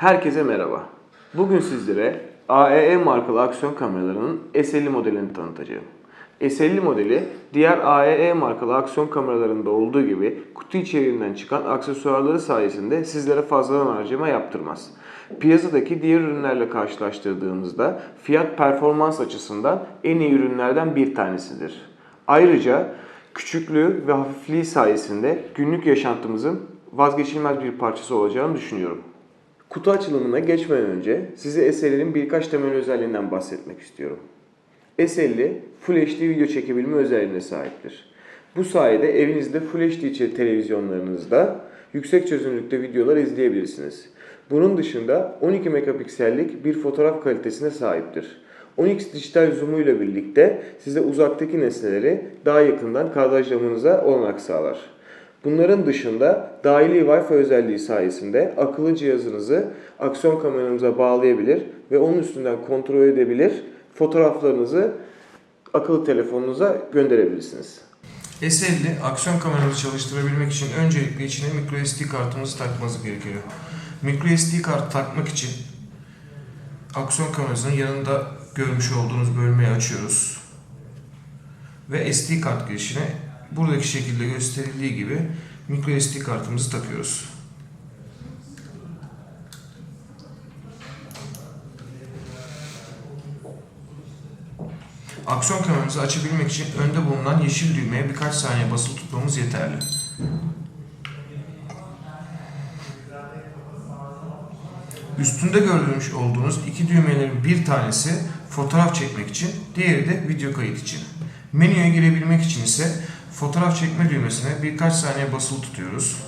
Herkese merhaba. Bugün sizlere AEE markalı aksiyon kameralarının S50 modelini tanıtacağım. S50 modeli diğer AEE markalı aksiyon kameralarında olduğu gibi kutu içeriğinden çıkan aksesuarları sayesinde sizlere fazladan harcama yaptırmaz. Piyasadaki diğer ürünlerle karşılaştırdığımızda fiyat performans açısından en iyi ürünlerden bir tanesidir. Ayrıca küçüklüğü ve hafifliği sayesinde günlük yaşantımızın vazgeçilmez bir parçası olacağını düşünüyorum. Kutu açılımına geçmeden önce size S50'nin birkaç temel özelliğinden bahsetmek istiyorum. S50 Full HD video çekebilme özelliğine sahiptir. Bu sayede evinizde Full HD televizyonlarınızda yüksek çözünürlükte videolar izleyebilirsiniz. Bunun dışında 12 megapiksellik bir fotoğraf kalitesine sahiptir. 10x dijital zoom ile birlikte size uzaktaki nesneleri daha yakından kadrajlamanıza olanak sağlar. Bunların dışında dahili Wi-Fi özelliği sayesinde akıllı cihazınızı aksiyon kameranıza bağlayabilir ve onun üstünden kontrol edebilir, fotoğraflarınızı akıllı telefonunuza gönderebilirsiniz. S50 aksiyon kameranızı çalıştırabilmek için öncelikle içine microSD kartımızı takmanız gerekiyor. MicroSD kart takmak için aksiyon kamerasının yanında görmüş olduğunuz bölmeyi açıyoruz. Ve SD kart girişine buradaki şekilde gösterildiği gibi microSD kartımızı takıyoruz. Aksiyon kameramızı açabilmek için önde bulunan yeşil düğmeye birkaç saniye basılı tutmamız yeterli. Üstünde görmüş olduğunuz iki düğmelerin bir tanesi fotoğraf çekmek için, diğeri de video kayıt için. Menüye girebilmek için ise fotoğraf çekme düğmesine birkaç saniye basılı tutuyoruz.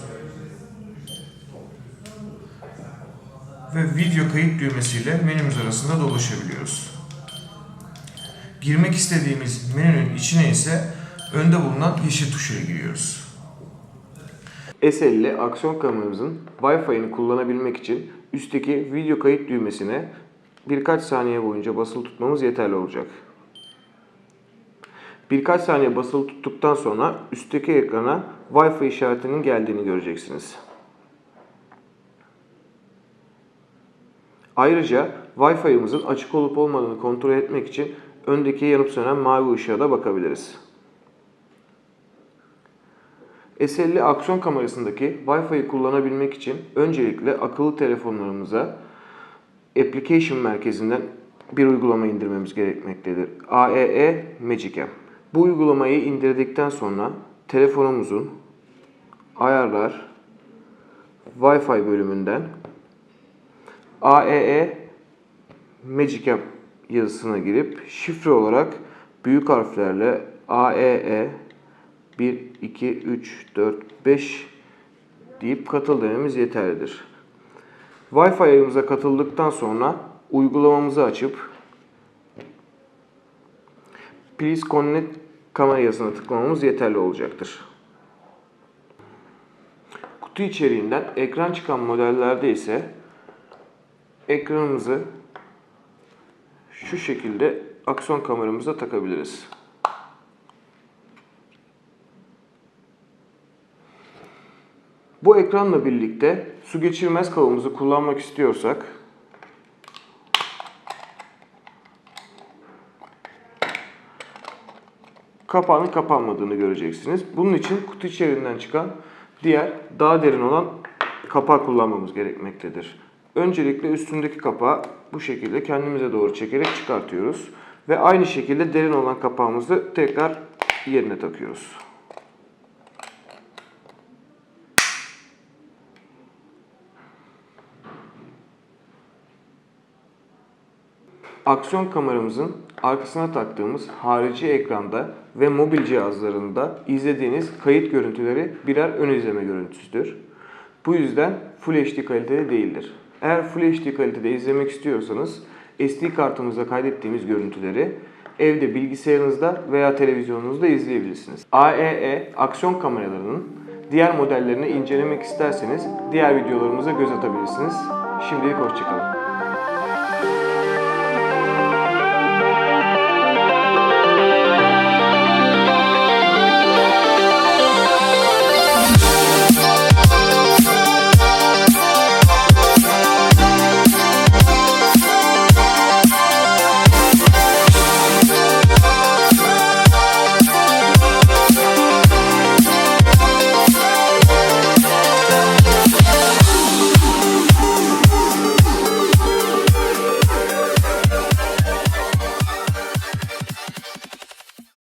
Ve video kayıt düğmesiyle menümüz arasında dolaşabiliyoruz. Girmek istediğimiz menünün içine ise önde bulunan yeşil tuşa giriyoruz. S50 aksiyon kameramızın Wi-Fi'ni kullanabilmek için üstteki video kayıt düğmesine birkaç saniye boyunca basılı tutmamız yeterli olacak. Birkaç saniye basılı tuttuktan sonra üstteki ekrana Wi-Fi işaretinin geldiğini göreceksiniz. Ayrıca Wi-Fi'ımızın açık olup olmadığını kontrol etmek için öndeki yanıp sönen mavi ışığa da bakabiliriz. S50 aksiyon kamerasındaki Wi-Fi'yi kullanabilmek için öncelikle akıllı telefonlarımıza Application merkezinden bir uygulama indirmemiz gerekmektedir. AEE Magicam. Bu uygulamayı indirdikten sonra telefonumuzun ayarlar Wi-Fi bölümünden AEE Magicam yazısına girip şifre olarak büyük harflerle AEE 1, 2, 3, 4, 5 deyip katıl dememiz yeterlidir. Wi-Fi ayımıza katıldıktan sonra uygulamamızı açıp Please Connect kamera yazısına tıklamamız yeterli olacaktır. Kutu içeriğinden ekran çıkan modellerde ise ekranımızı şu şekilde aksiyon kameramıza takabiliriz. Bu ekranla birlikte su geçirmez kabımızı kullanmak istiyorsak kapağının kapanmadığını göreceksiniz. Bunun için kutu içerisinden çıkan diğer daha derin olan kapağı kullanmamız gerekmektedir. Öncelikle üstündeki kapağı bu şekilde kendimize doğru çekerek çıkartıyoruz. Ve aynı şekilde derin olan kapağımızı tekrar yerine takıyoruz. Aksiyon kameramızın arkasına taktığımız harici ekranda ve mobil cihazlarında izlediğiniz kayıt görüntüleri birer ön izleme görüntüsüdür. Bu yüzden Full HD kalitede değildir. Eğer Full HD kalitede izlemek istiyorsanız SD kartımıza kaydettiğimiz görüntüleri evde bilgisayarınızda veya televizyonunuzda izleyebilirsiniz. AEE aksiyon kameralarının diğer modellerini incelemek isterseniz diğer videolarımıza göz atabilirsiniz. Şimdilik hoşçakalın.